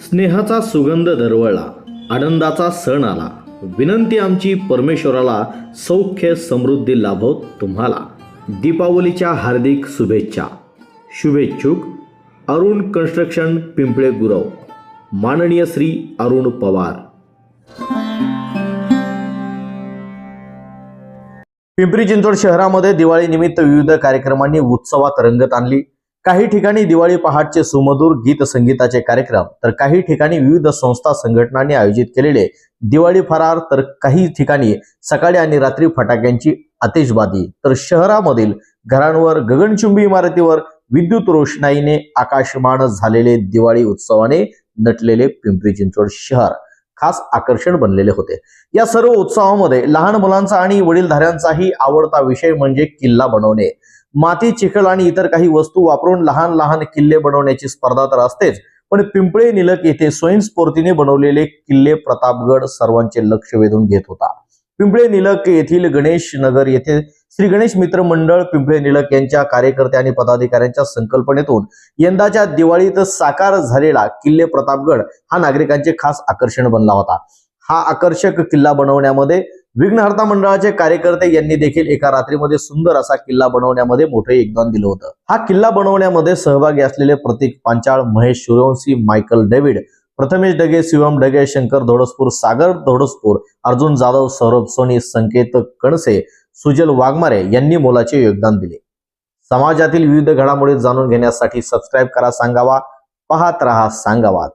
स्नेहाचा सुगंध दरवळला आनंदाचा सण आला. विनंती आमची परमेश्वराला सौख्य समृद्धी लाभो तुम्हाला. दीपावलीच्या हार्दिक शुभेच्छा. शुभेच्छुक अरुण कन्स्ट्रक्शन पिंपळे गुरव. माननीय श्री अरुण पवार. पिंपरी चिंचवड शहरामध्ये दिवाळीनिमित्त विविध कार्यक्रमांनी उत्सवात रंगत आणली. काही ठिकाणी दिवाळी पहाटचे सुमधुर गीत संगीताचे कार्यक्रम तर काही ठिकाणी विविध संस्था संघटनांनी आयोजित केलेले दिवाळी फरार तर काही ठिकाणी सकाळी आणि रात्री फटाक्यांची आतिषबाजी. तर शहरामधील घरांवर गगनचुंबी इमारतीवर विद्युत रोषणाईने आकाशमान झालेले दिवाळी उत्सवाने नटलेले पिंपरी चिंचवड शहर खास आकर्षण बनलेले होते. या सर्व उत्सवामध्ये लहान मुलांचा आणि वडीलधाऱ्यांचाही आवडता विषय म्हणजे किल्ला बनवणे. माती चिखल आणि इतर काही वस्तू वापरून लहान लहान किल्ले बनवण्याची स्पर्धा तर असतेच. पण पिंपळे निलक येथे स्वयंस्फूर्तीने बनवलेले किल्ले प्रतापगड सर्वांचे लक्ष वेधून घेत होता. पिंपळे निलक येथील गणेश नगर येथे श्री गणेश मित्र मंडळ पिंपळे निलक यांच्या कार्यकर्ते आणि पदाधिकाऱ्यांच्या संकल्पनेतून यंदाच्या दिवाळीत साकार झालेला किल्ले प्रतापगड हा नागरिकांचे खास आकर्षण बनला होता. हा आकर्षक किल्ला बनवण्यामध्ये विघ्नहर्ता मंडळाचे कार्यकर्ते यांनी देखील एका रात्रीमध्ये सुंदर असा किल्ला बनवण्यामध्ये मोठे योगदान दिलं होतं. हा किल्ला बनवण्यामध्ये सहभागी असलेले प्रतीक पांचाळ महेश सूर्यवंशी मायकल डेव्हिड प्रथमेश डगे शिवम डगे शंकर धोडसपूर सागर धोडसपूर अर्जुन जाधव सौरभ सोनी संकेत कणसे सुजल वाघमारे यांनी मोलाचे योगदान दिले. समाजातील विविध घडामोडी जाणून घेण्यासाठी सबस्क्राईब करा सांगावा पाहत रहा सांगावा